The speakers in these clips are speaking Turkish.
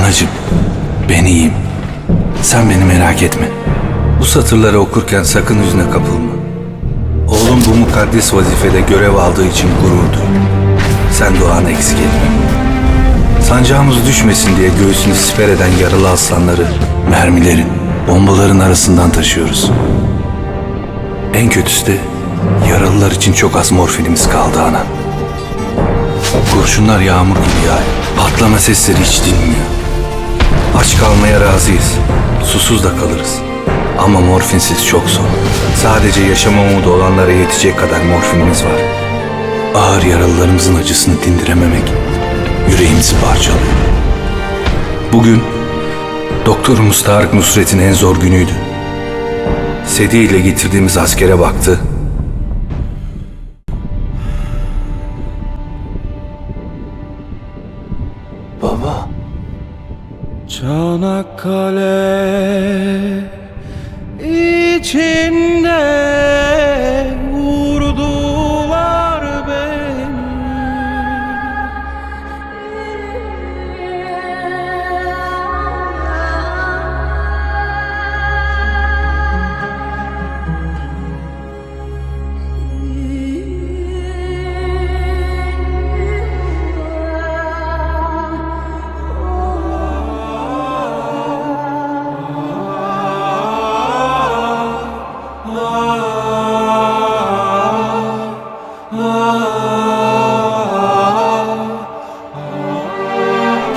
Anacım, ben iyiyim. Sen beni merak etme. Bu satırları okurken sakın hüzne kapılma. Oğlum bu mukaddes vazifede görev aldığı için gurur duy. Sen duan eksik etme. Sancağımız düşmesin diye göğsünü siper eden yaralı aslanları, mermilerin, bombaların arasından taşıyoruz. En kötüsü de yaralılar için çok az morfinimiz kaldı ana. Kurşunlar yağmur gibi yağıyor. Patlama sesleri hiç dinmiyor. Aç kalmaya razıyız. Susuz da kalırız. Ama morfinsiz çok zor. Sadece yaşama umudu olanlara yetecek kadar morfinimiz var. Ağır yaralılarımızın acısını dindirememek yüreğimizi parçalıyor. Bugün doktorumuz Tarık Nusret'in en zor günüydü. Sedi ile getirdiğimiz askere baktı. Baba. Çanakkale içinde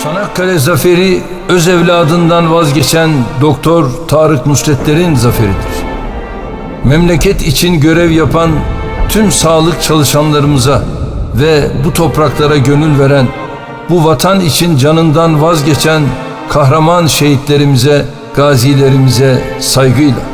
Çanakkale zaferi öz evladından vazgeçen Doktor Tarık Nusretler'in zaferidir. Memleket için görev yapan tüm sağlık çalışanlarımıza ve bu topraklara gönül veren, bu vatan için canından vazgeçen kahraman şehitlerimize, gazilerimize saygıyla